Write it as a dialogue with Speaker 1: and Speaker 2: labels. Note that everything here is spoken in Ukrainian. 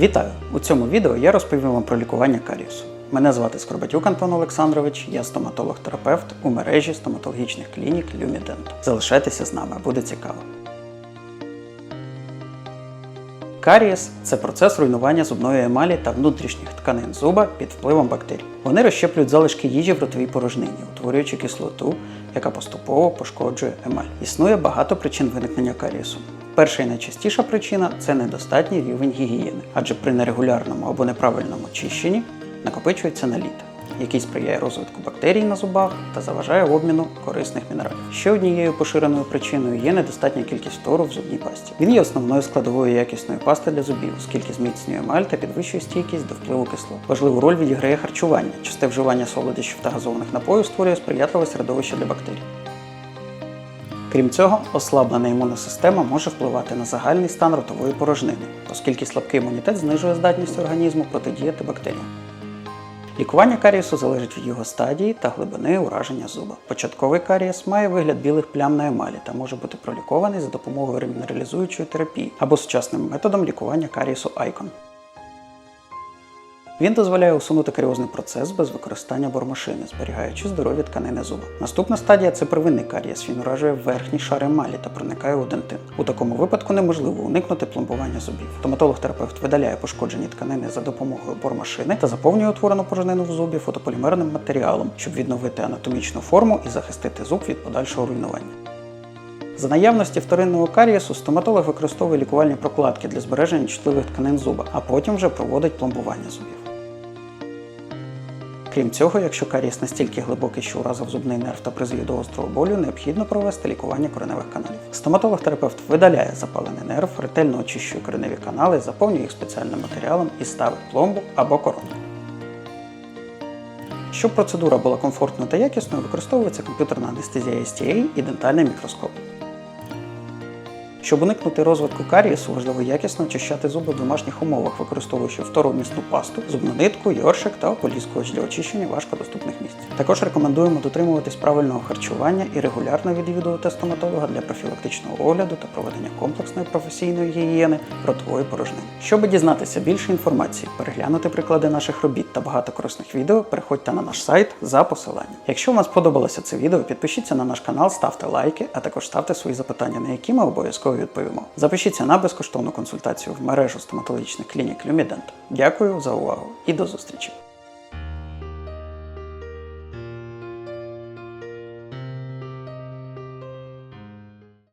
Speaker 1: Вітаю! У цьому відео я розповім вам про лікування карієсу. Мене звати Скорбатюк Антон Олександрович, я стоматолог-терапевт у мережі стоматологічних клінік Люмідент. Залишайтеся з нами, буде цікаво. Карієс це процес руйнування зубної емалі та внутрішніх тканин зуба під впливом бактерій. Вони розщеплюють залишки їжі в ротовій порожнині, утворюючи кислоту, яка поступово пошкоджує емаль. Існує багато причин виникнення карієсу. Перша і найчастіша причина це недостатній рівень гігієни, адже при нерегулярному або неправильному чищенні накопичується наліт, який сприяє розвитку бактерій на зубах та заважає обміну корисних мінералів. Ще однією поширеною причиною є недостатня кількість тору в зубній пасті. Він є основною складовою якісної пасти для зубів, оскільки зміцнює емаль та підвищує стійкість до впливу кислот. Важливу роль відіграє харчування. Часте вживання солодощів та газованих напоїв створює сприятливе середовище для бактерій. Крім цього, ослаблена імунна система може впливати на загальний стан ротової порожнини, оскільки слабкий імунітет знижує здатність організму протидіяти бактеріям. Лікування карієсу залежить від його стадії та глибини ураження зуба. Початковий карієс має вигляд білих плям на емалі та може бути пролікований за допомогою ремінералізуючої терапії або сучасним методом лікування карієсу Icon. Він дозволяє усунути каріозний процес без використання бормашини, зберігаючи здорові тканини зуба. Наступна стадія це первинний карієс. Він уражує верхній шар емалі та проникає у дентин. У такому випадку неможливо уникнути пломбування зубів. Стоматолог-терапевт видаляє пошкоджені тканини за допомогою бормашини та заповнює утворену порожнину в зубі фотополімерним матеріалом, щоб відновити анатомічну форму і захистити зуб від подальшого руйнування. За наявності вторинного карієсу стоматолог використовує лікувальні прокладки для збереження чутливих тканин зуба, а потім вже проводить пломбування зубів. Крім цього, якщо карієс настільки глибокий, що уразив зубний нерв та призвів до гострого болю, необхідно провести лікування кореневих каналів. Стоматолог-терапевт видаляє запалений нерв, ретельно очищує кореневі канали, заповнює їх спеціальним матеріалом і ставить пломбу або корону. Щоб процедура була комфортною та якісною, використовується комп'ютерна анестезія STA і дентальний мікроскоп. Щоб уникнути розвитку карієсу, важливо якісно очищати зуби в домашніх умовах, використовуючи второмісну пасту, зубну нитку, йоршик та ополіскувач для очищення важкодоступних місць. Також рекомендуємо дотримуватись правильного харчування і регулярно відвідувати стоматолога для профілактичного огляду та проведення комплексної професійної гігієни ротової порожнини. Щоб дізнатися більше інформації, переглянути приклади наших робіт та багато корисних відео, переходьте на наш сайт за посиланням. Якщо вам сподобалося це відео, підпишіться на наш канал, ставте лайки, а також ставте свої запитання, на які ми обов'язково відповімо. Запишіться на безкоштовну консультацію в мережу стоматологічних клінік Люмідент. Дякую за увагу і до зустрічі!